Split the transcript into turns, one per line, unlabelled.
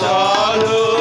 చాలు.